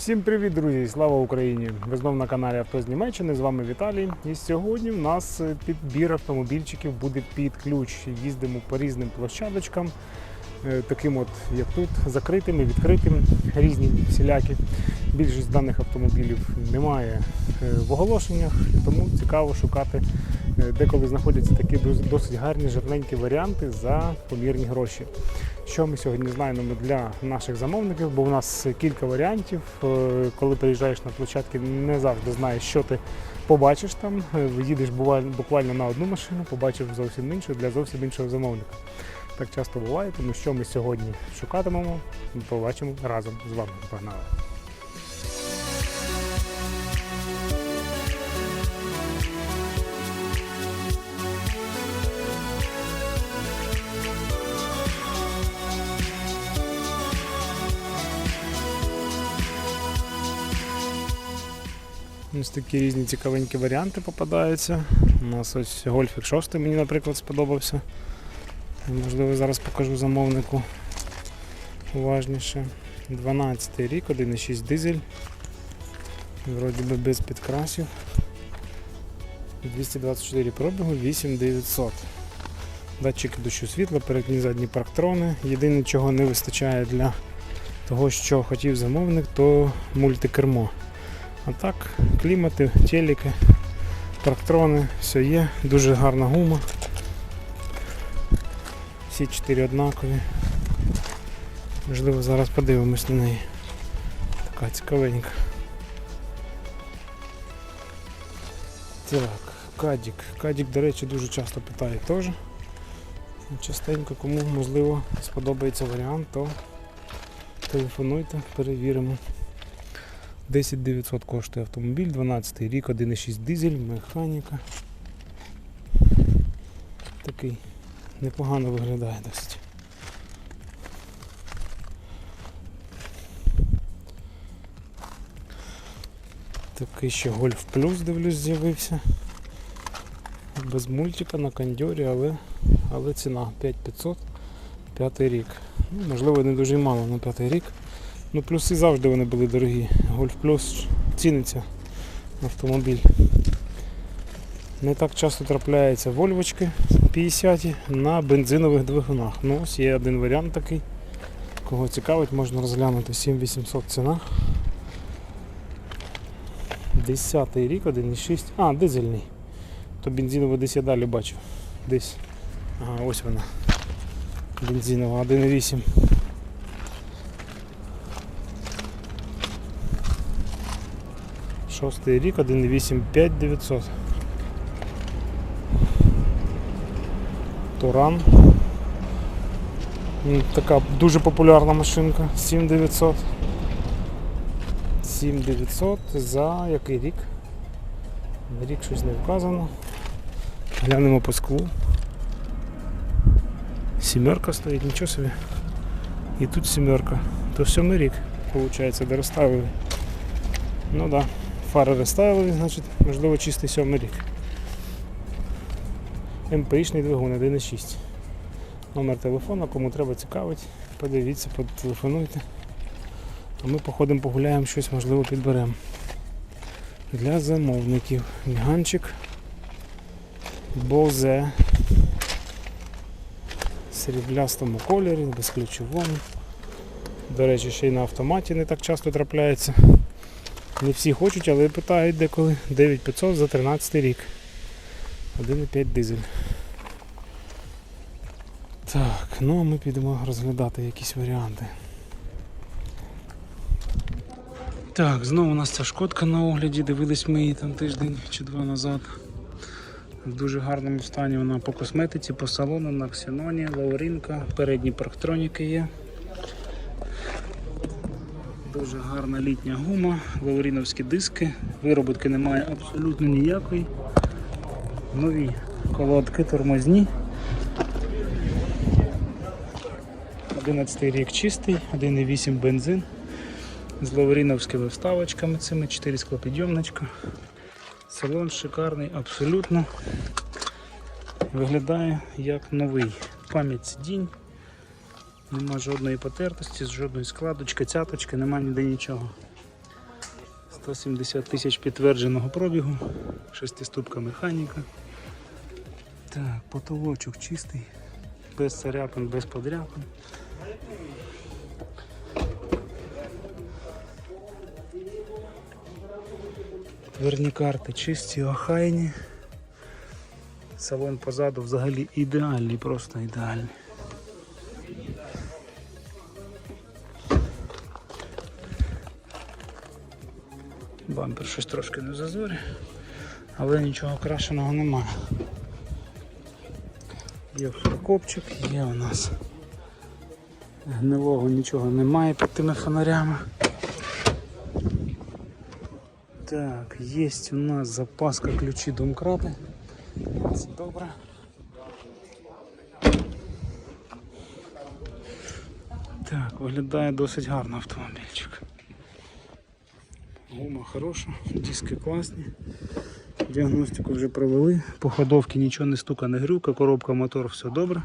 Всім привіт, друзі! Слава Україні! Ви знов на каналі Авто з Німеччини. З вами Віталій. І сьогодні в нас е, підбір автомобільчиків буде під ключ. Їздимо по різним площадочкам, таким от як тут, закритими, відкритими, різні всілякі. Більшість даних автомобілів немає е, в оголошеннях, тому цікаво шукати, е, деколи знаходяться такі досить гарні жирненькі варіанти за помірні гроші. Що ми сьогодні знаємо для наших замовників, бо у нас кілька варіантів. Е, Коли приїжджаєш на площадки, не завжди знаєш, що ти побачиш там. Е, Їдеш буквально на одну машину, побачив зовсім іншу для зовсім іншого замовника. Так часто буває, тому що ми сьогодні шукатимемо, побачимо разом з вами. Погнали! Ось такі різні цікавенькі варіанти попадаються. У нас ось Гольфік 6 мені, наприклад, сподобався. Можливо, зараз покажу замовнику уважніше. 12 рік, 1,6 дизель. Вроді би без підкрасів. 224 пробігу, 8900. Датчики дощу світла, передні задні парктрони. Єдине, чого не вистачає для того, що хотів замовник, то мультикермо. А так, клімати, телеки, трактрони, все є, дуже гарна гума. Всі чотири однакові. Можливо, зараз подивимось на неї. Така цікавенька. Так, Кадік. Кадік, до речі, дуже часто питають теж. Частенько, кому можливо сподобається варіант, то телефонуйте, перевіримо. 10 900 коштує автомобіль, 12 рік, 1,6 дизель, механіка. Такий непогано виглядає досить. Такий ще Golf Plus, дивлюсь, з'явився. Без мультика на кондьорі, але, але ціна 5500, п'ятий рік. Ну, можливо, не дуже мало на п'ятий рік. Ну, плюси завжди вони були дорогі. Golf Plus ціниться автомобіль. Не так часто трапляються вольвочки 50 на бензинових двигунах. Ну, ось є один варіант такий. Кого цікавить, можна розглянути 7800 ціна. 10 рік, 1,6. А, дизельний. То бензинова десь я далі бачив. Десь. Ага, ось вона. Бензинова 1,8. Шостий рік, 1,8 5900. Туран. Така дуже популярна машинка. 7900. 7900 за який рік? Рік щось не вказано. Глянемо по склу. Сімерка стоїть, нічого собі. І тут сімерка. То сьомий рік, виходить, де розставили. Ну так. Да. Фари рестайлові, значить, можливо, чистий сьомий рік. МПІшний двигун 1.6. Номер телефону, кому треба цікавить, подивіться, потелефонуйте. А ми походимо погуляємо, щось можливо підберемо. Для замовників. Міганчик. Бозе. В сріблястому кольорі, безключовому. До речі, ще й на автоматі не так часто трапляється. Не всі хочуть, але питають деколи 9500 за 13 рік. 1,5 дизель. Так, ну а ми підемо розглядати якісь варіанти. Так, знову у нас ця шкодка на огляді, дивились ми її там тиждень чи два назад. В дуже гарному стані вона по косметиці, по салону, на ксеноні, лаурінка, передні парктроніки є. Дуже гарна літня гума, лауріновські диски, вироботки немає абсолютно ніякої. Нові колодки тормозні. 11 рік чистий, 1,8 бензин з лауріновськими вставочками цими, 4 склопідйомничка. Салон шикарний, абсолютно. Виглядає як новий. Пам'ять сидінь. Нема жодної потертості, жодної складочки, цяточки, нема ніде нічого. 170 тисяч підтвердженого пробігу, шестиступка механіка. Так, потолочок чистий, без царапин, без подряпин. Дверні карти чисті, охайні. Салон позаду взагалі ідеальний, просто ідеальний. Бампер щось трошки не зазорі, але нічого крашеного немає. Є фаркопчик, є у нас. Гнилого нічого немає під тими фонарями. Так, є у нас запаска ключі домкрати. Це добре. Так, виглядає досить гарно автомобільчик. Гума хороша, диски класні. Діагностику вже провели. По ходовці нічого не стука, не грюка, коробка, мотор, все добре.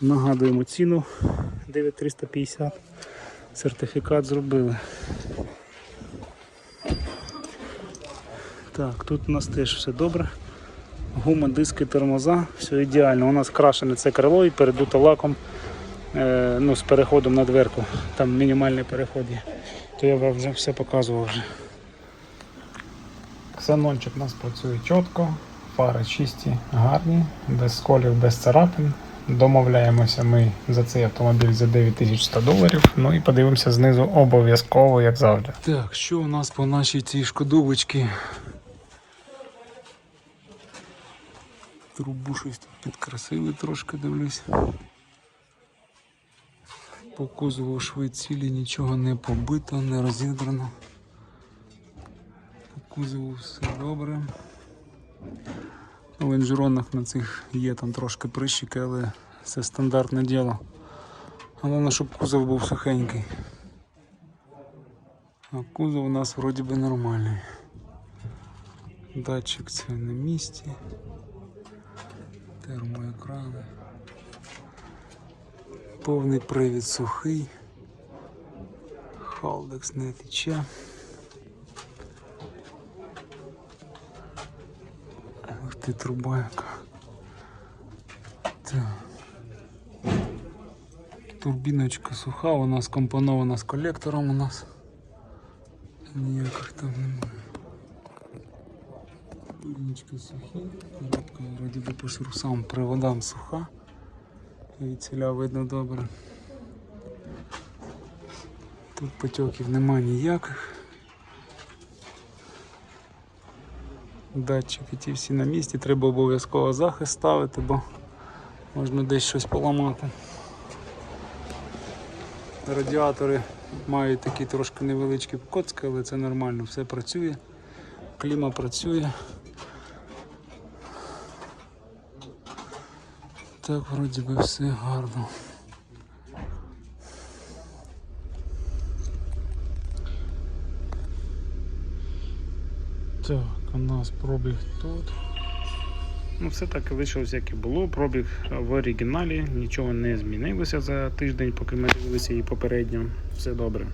Нагадуємо ціну 9350. Сертифікат зробили. Так, тут у нас теж все добре. Гума, диски, тормоза, все ідеально. У нас крашене це крило і передуто лаком е, ну, з переходом на дверку. Там мінімальний переход є. То я вам вже все показував вже. Ксенончик у нас працює чітко, фари чисті, гарні, без сколів, без царапин. Домовляємося ми за цей автомобіль за 9100 доларів. Ну і подивимося знизу обов'язково, як завжди. Так, що у нас по нашій цій шкодовочці? Трубу щось тут підкрасили трошки, дивлюсь. По кузову шви цілі, нічого не побито, не розідрано. По кузову все добре. На лонжеронах на цих є там трошки прищики, але це стандартне діло. Головне, щоб кузов був сухенький. А кузов у нас вроді би нормальний. Датчик це на місці. Термоекрани. Повний привід сухий. Халдекс не тече. Ух ти труба яка. Так. Турбіночка суха, вона скомпонована з колектором у нас. Ніяких там немає. Турбіночка сухі, коробка вроді би по шрусам, приводам суха. Від ціля видно добре. Тут потьоків нема ніяких. Датчики ті всі на місці, треба обов'язково захист ставити, бо можна десь щось поламати. Радіатори мають такі трошки невеличкі коцки, але це нормально, все працює, кліма працює. Так, вроді би все гарно. Так, у нас пробіг тут. Ну, все так і вийшло, як і було. Пробіг в оригіналі, нічого не змінилося за тиждень, поки ми дивилися її попередньо. Все добре.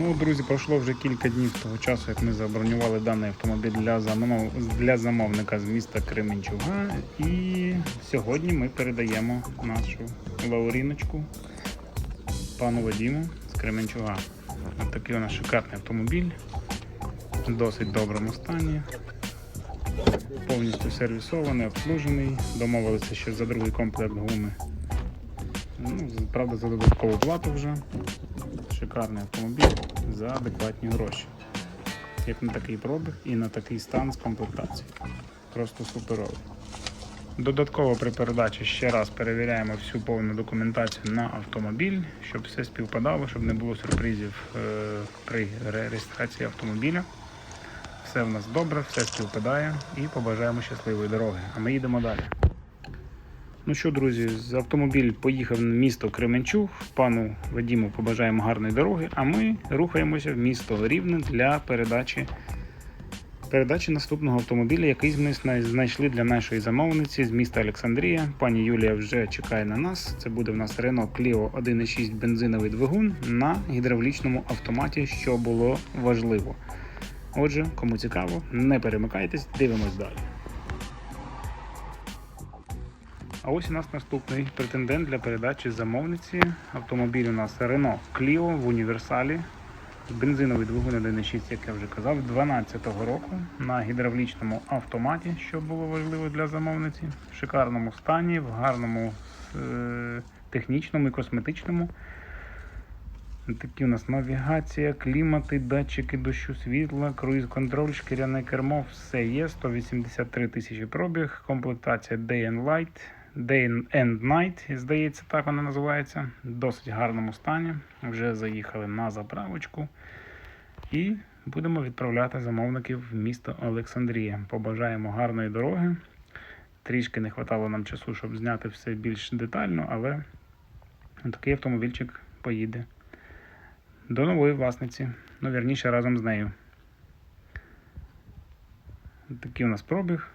Ну, друзі, пройшло вже кілька днів того часу, як ми забронювали даний автомобіль для, замов... для замовника з міста Кременчуга. І сьогодні ми передаємо нашу Лауріночку пану Вадіму з Кременчуга. Ось такий у нас шикарний автомобіль в досить доброму стані. Повністю сервісований, обслужений. Домовилися ще за другий комплект гуми. Ну, правда, за додаткову плату вже. Шикарний автомобіль за адекватні гроші. Як на такий пробіг і на такий стан з комплектацією. Просто суперовий. Додатково при передачі ще раз перевіряємо всю повну документацію на автомобіль, щоб все співпадало, щоб не було сюрпризів е, при реєстрації автомобіля. Все в нас добре, все співпадає і побажаємо щасливої дороги. А ми їдемо далі. Ну що, друзі, автомобіль поїхав на місто Кременчуг. Пану Вадіму побажаємо гарної дороги, а ми рухаємося в місто Рівне для передачі Передачі наступного автомобіля, який ми знайшли для нашої замовниці з міста Олександрія. Пані Юлія вже чекає на нас. Це буде в нас Renault Clio 1.6 бензиновий двигун на гідравлічному автоматі, що було важливо. Отже, кому цікаво, не перемикайтесь, дивимось далі. А ось у нас наступний претендент для передачі замовниці. Автомобіль у нас Renault Clio в універсалі. Бензиновий двигун 1.6, як я вже казав, 12-го року на гідравлічному автоматі, що було важливо для замовниці, в шикарному стані, в гарному е- технічному і косметичному. Такі у нас навігація, клімати, датчики дощу світла, круїз-контроль, шкіряне кермо, все є. 183 тисячі пробіг, комплектація Day and Light, Day and Night, здається, так вона називається. В досить гарному стані. Вже заїхали на заправочку. І будемо відправляти замовників в місто Олександрія. Побажаємо гарної дороги. Трішки не вистачало нам часу, щоб зняти все більш детально, але такий автомобільчик поїде до нової власниці. Ну, вірніше разом з нею. Такий у нас пробіг.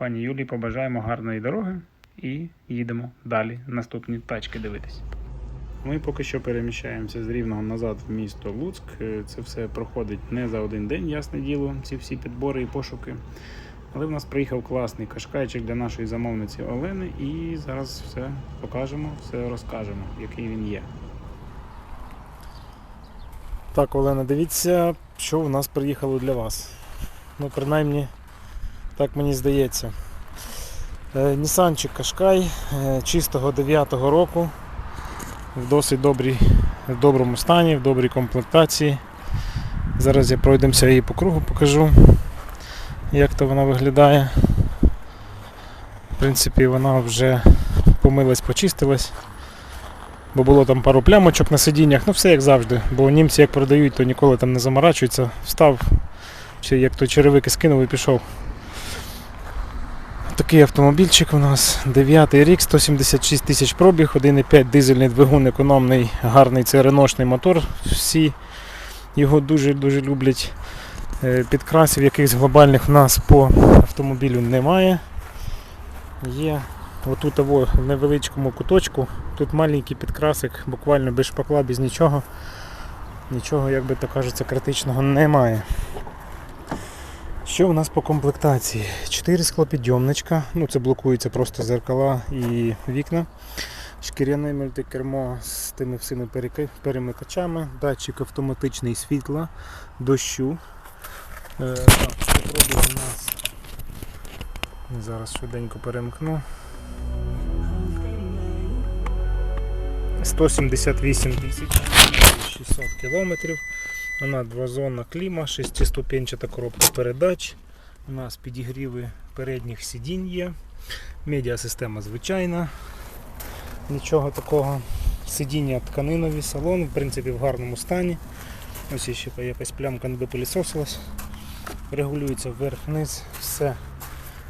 Пані Юлії побажаємо гарної дороги і їдемо далі. Наступні тачки дивитись. Ми поки що переміщаємося з Рівного назад в місто Луцьк. Е, Це все проходить не за один день, ясне діло, ці всі підбори і пошуки. Але в нас приїхав класний кашкайчик для нашої замовниці Олени, і зараз все покажемо, все розкажемо, який він є. Так, Олена, дивіться, що в нас приїхало для вас. Ну, принаймні, так мені здається. Е, Нісанчик Кашкай е, чистого 9-го року. В досить добрій, в доброму стані, в добрій комплектації. Зараз я пройдемося її по кругу, покажу, як то вона виглядає. В принципі, вона вже помилась, почистилась. Бо було там пару плямочок на сидіннях, ну все як завжди. Бо німці як продають, то ніколи там не заморачуються. Встав, чи як то черевики скинув і пішов. Такий автомобільчик у нас 9 рік, 176 тисяч пробіг, 1,5 дизельний двигун, економний, гарний це реношний мотор. Всі його дуже-дуже люблять. Е, Підкрасів якихось глобальних в нас по автомобілю немає. Є Отут в невеличкому куточку, тут маленький підкрасик, буквально без шпакла, без нічого. Нічого, як би то кажеться, критичного немає. Що у нас по комплектації? 4 склопідйомничка, ну це блокується просто зеркала і вікна. Шкіряне мультикермо з тими всіми перемикачами, датчик автоматичний світла, дощу. Е, попробую у нас. Зараз швиденько перемкну. 178 тисяч 600 кілометрів. Вона двозонна кліма, шестиступенчата коробка передач. У нас підігріви передніх сидінь є. Медіасистема звичайна. Нічого такого. Сидіння тканинові, салон, в принципі, в гарному стані. Ось ще якась плямка не допилісосилась. Регулюється вверх-вниз, все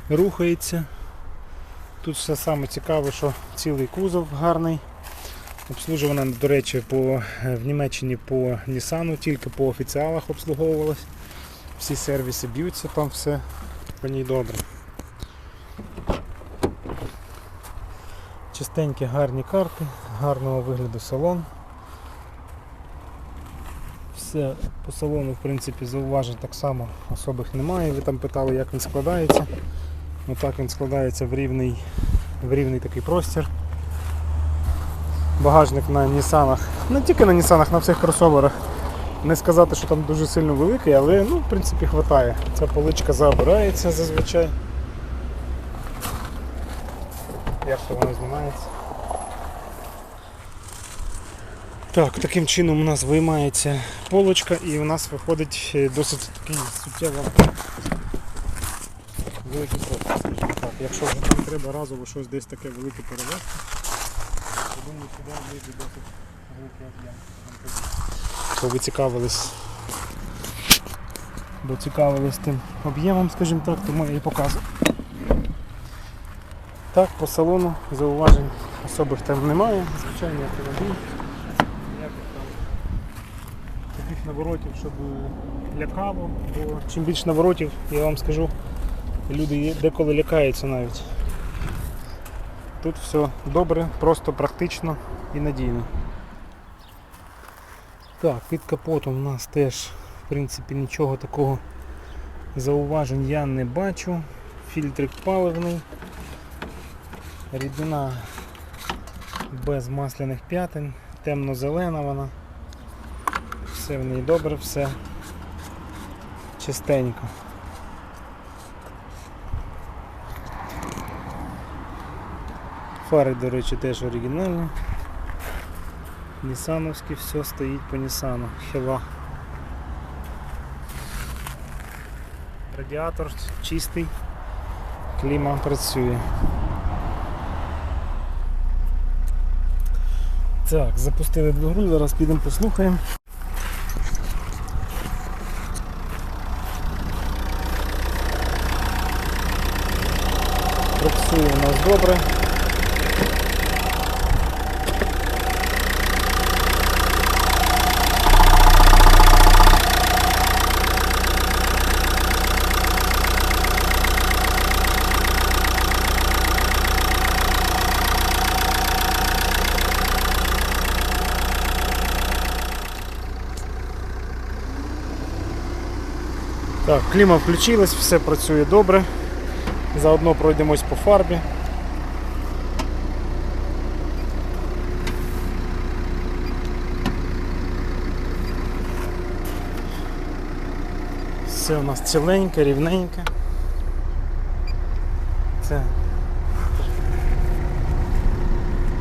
рухається. Тут все саме цікаве, що цілий кузов гарний. Обслужувана, до речі, по, в Німеччині по Нісану, тільки по офіціалах обслуговувалась. Всі сервіси б'ються, там все по ній добре. Чистенькі гарні карти, гарного вигляду салон. Все по салону, в принципі, зауважень так само особих немає. Ви там питали, як він складається. Отак він складається в рівний, в рівний такий простір. Багажник на Нісанах, не тільки на Нісанах, на всіх кросоверах. Не сказати, що там дуже сильно великий, але ну, в принципі вистачає. Ця поличка забирається зазвичай. Як то воно знімається? Так, таким чином у нас виймається полочка і у нас виходить е, досить такий суттєво великий корпус. Якщо вже треба разово щось десь таке велике перевезти, то думаю, сюди вийде досить великий об'єм. Бо ви цікавились. Бо цікавились тим об'ємом, скажімо так, тому я і показую. Так, по салону зауважень особих там немає, звичайний автомобіль. Ніяких там наворотів, щоб лякало, бо чим більше наворотів, я вам скажу, люди деколи лякаються навіть. Тут все добре, просто практично і надійно. Так, під капотом у нас теж в принципі нічого такого зауважень я не бачу. Фільтрик паливний. Рідина без масляних п'ятин, темно-зелена вона. Все в ній добре, все чистенько. Фари, до речі, теж оригінальні. Нісановські, все стоїть по Нісану. Хіва. Радіатор чистий, кліма працює. Так, запустили двигун, зараз підемо послухаємо. Працює у нас добре. Так, кліма включилась, все працює добре. Заодно пройдемось по фарбі. Все у нас ціленьке, рівненьке. Це.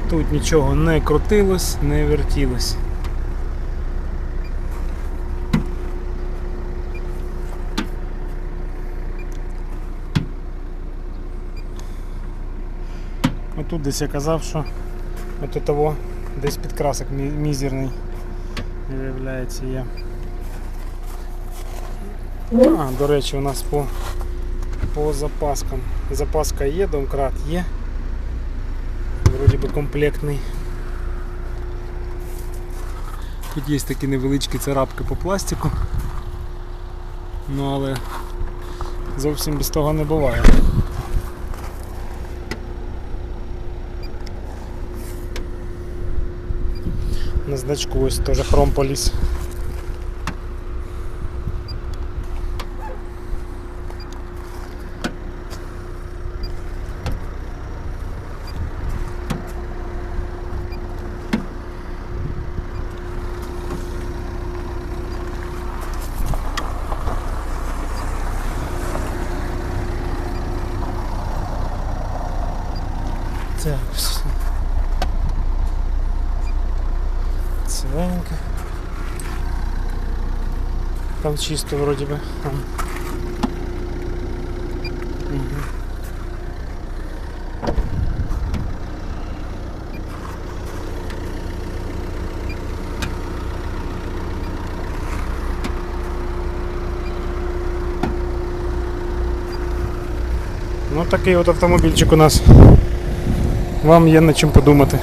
Тут нічого не крутилось, не вертілось. Отут десь я казав, що от того десь підкрасок мізерний виявляється є. А, до речі, у нас по, по запаскам. Запаска є, домкрат є. Вроді би комплектний. Тут є такі невеличкі царапки по пластику. Ну але зовсім без того не буває. На значку ось теж хромполіс. Так, чисто вроді би. Там. Мгм. Ну такий от автомобільчик у нас. Вам є над чим подумати.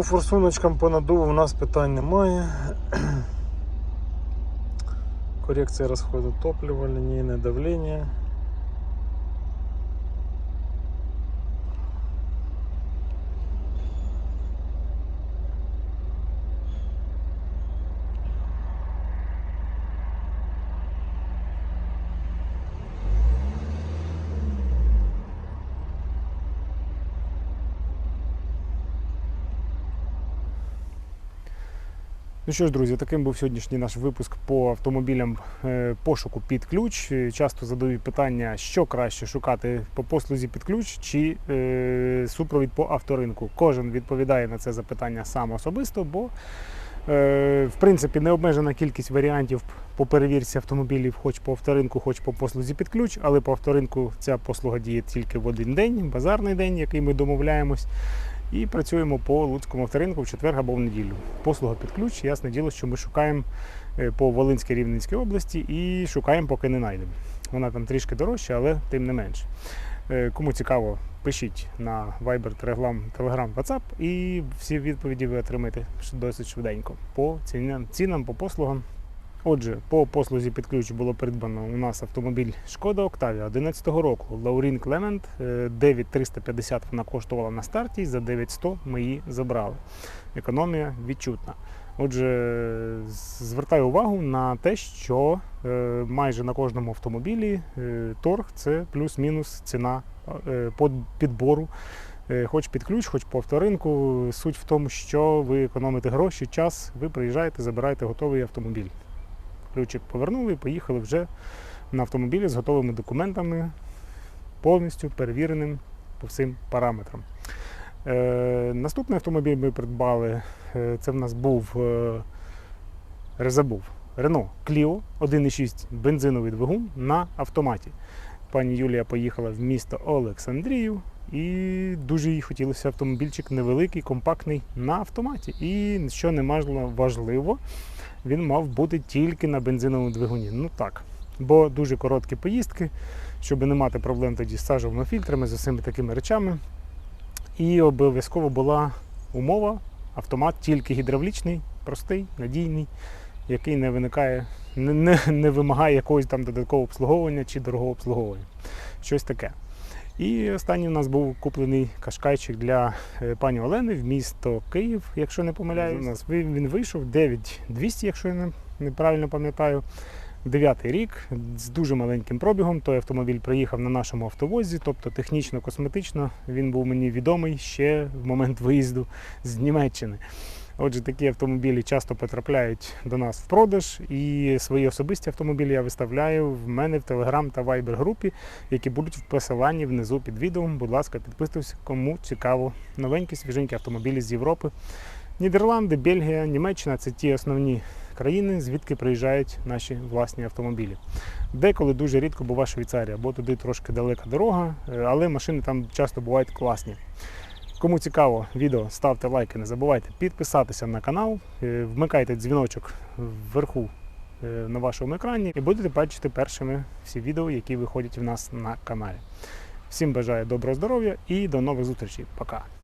По форсуночкам по надуву у нас питань немає. Корекція розходу топлива, лінійне давлення. Ну що ж, друзі, таким був сьогоднішній наш випуск по автомобілям е, пошуку під ключ. Е, Часто задають питання, що краще шукати по послузі під ключ чи е, супровід по авторинку. Кожен відповідає на це запитання сам особисто, бо е, в принципі не обмежена кількість варіантів по перевірці автомобілів, хоч по авторинку, хоч по послузі під ключ, але по авторинку ця послуга діє тільки в один день, базарний день, який ми домовляємось. І працюємо по Луцькому авторинку в четвер або в неділю. Послуга під ключ, ясне діло, що ми шукаємо е, по Волинській Рівненській області і шукаємо, поки не знайдемо. Вона там трішки дорожча, але тим не менше. Кому цікаво, пишіть на Viber, Telegram, WhatsApp і всі відповіді ви отримаєте досить швиденько по цінам, цінам по послугам. Отже, по послузі під ключ було придбано у нас автомобіль Шкода Octavia 11 року. Лаурін Клемент е, 9350 вона коштувала на старті, за 9100 ми її забрали. Економія відчутна. Отже, звертаю увагу на те, що е, майже на кожному автомобілі е, торг це плюс-мінус ціна е, підбору. Е, Хоч під ключ, хоч по авторинку. Суть в тому, що ви економите гроші, час, ви приїжджаєте, забираєте готовий автомобіль. Ключик повернули і поїхали вже на автомобілі з готовими документами, повністю перевіреним по всім параметрам. Е, наступний автомобіль ми придбали. е, Це в нас був Резабув. Рено Кліо 1,6 бензиновий двигун на автоматі. Пані Юлія поїхала в місто Олександрію і дуже їй хотілося автомобільчик невеликий, компактний на автоматі. І що немало важливо, він мав бути тільки на бензиновому двигуні. Ну так, бо дуже короткі поїздки, щоб не мати проблем тоді з сажовими фільтрами, з усіми такими речами. І обов'язково була умова автомат тільки гідравлічний, простий, надійний, який не виникає, не, не, не вимагає якогось там додаткового обслуговування чи дорогого обслуговування. Щось таке. І останній у нас був куплений кашкайчик для е, пані Олени в місто Київ, якщо не помиляюсь. У нас він вийшов 9200, якщо я неправильно пам'ятаю. Дев'ятий рік з дуже маленьким пробігом. Той автомобіль приїхав на нашому автовозі, тобто технічно-косметично він був мені відомий ще в момент виїзду з Німеччини. Отже, такі автомобілі часто потрапляють до нас в продаж, і свої особисті автомобілі я виставляю в мене в Telegram та Viber групі, які будуть в посиланні внизу під відео. Будь ласка, підписуйтесь, кому цікаво. Новенькі, свіженькі автомобілі з Європи. Нідерланди, Бельгія, Німеччина це ті основні країни, звідки приїжджають наші власні автомобілі. Деколи дуже рідко бува Швейцарія, бо туди трошки далека дорога, але машини там часто бувають класні. Кому цікаво відео, ставте лайки, не забувайте підписатися на канал, е, вмикайте дзвіночок вверху е, на вашому екрані і будете бачити першими всі відео, які виходять в нас на каналі. Всім бажаю доброго здоров'я і до нових зустрічей. Пока!